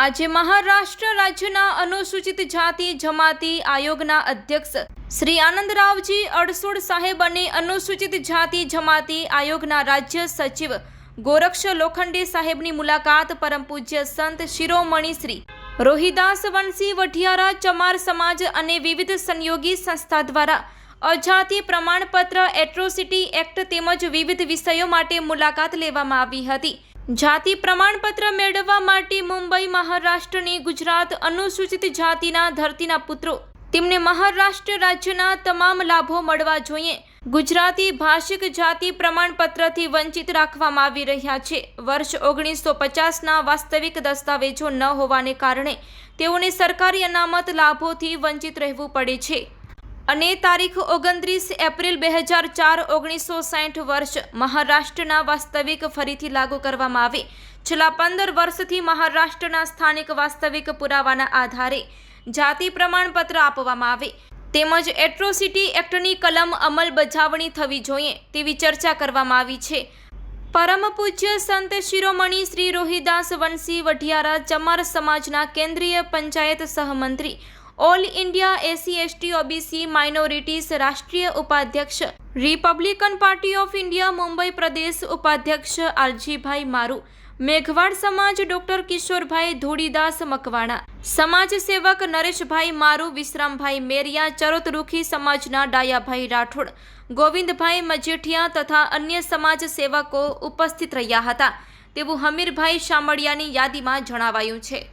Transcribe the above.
આજે મહારાષ્ટ્ર રાજ્યના અનુસૂચિત જાતિ જમાતી આયોગના અધ્યક્ષ શ્રી આનંદરાવજી અડસોડ સાહેબ અને અનુસૂચિત જાતિ જમાતી આયોગના રાજ્ય સચિવ ગોરક્ષ લોખંડે સાહેબની મુલાકાત, પરમ પૂજ્ય સંત શિરોમણી શ્રી રોહિદાસ વંશી વઢિયારા, ચમાર સમાજ અને વિવિધ સંયોગી સંસ્થા દ્વારા અજાતિ પ્રમાણપત્ર એટ્રોસિટી એક્ટ તેમજ વિવિધ વિષયો માટે મુલાકાત લેવામાં આવી હતી. જાતિ પ્રમાણપત્ર મેળવવા માટે મુંબઈ, મહારાષ્ટ્રની ગુજરાત અનુસૂચિત જાતિના ધરતીના પુત્રો. તેમને મહારાષ્ટ્ર રાજ્યના તમામ લાભો મળવા જોઈએ. ગુજરાતી ભાષિક જાતિ પ્રમાણપત્રથી વંચિત રાખવામાં આવી રહ્યા છે. વર્ષ ઓગણીસો પચાસના વાસ્તવિક દસ્તાવેજો ન હોવાને કારણે તેઓને સરકારી અનામત લાભોથી વંચિત રહેવું પડે છે. અને તારીખ ઓગણત્રીસ એપ્રિલ બે હજાર ચાર ઓગણીસો સાઠ વર્ષ મહારાષ્ટ્રના વાસ્તવિક ફરીથી લાગુ કરવામાં આવે. છેલ્લા પંદર વર્ષથી મહારાષ્ટ્રના સ્થાનિક વાસ્તવિક પુરાવાના આધારે જાતિ પ્રમાણપત્ર આપવામાં આવે. તેમજ એટ્રોસિટી એક્ટની કલમ અમલ બજાવણી થવી જોઈએ તેવી ચર્ચા કરવામાં આવી છે. પરમ પૂજ્ય સંત શિરોમણી શ્રી રોહિદાસ વંશી વઢિયારા ચમાર સમાજના કેન્દ્રીય panchayat સહમંત્રી all India SC ST OBC minorities રાષ્ટ્રીય ઉપાધ્યક્ષ Republican party of India Mumbai પ્રદેશ ઉપાધ્યક્ષ આરજીભાઈ મારુ મેઘવાડ સમાજ ડોક્ટર કિશોરભાઈ ધોડીદાસ મકવાણા સમાજ સેવક નરેશભાઈ મારુ વિશ્રામભાઈ મેરિયા ચરોતરુખી સમાજના ડાયાભાઈ રાઠોડ ગોવિંદભાઈ મજેઠિયા તથા અન્ય સમાજ સેવકો ઉપસ્થિત રહ્યા હતા તેવું હમીરભાઈ શામળિયાની યાદીમાં જણાવાયું છે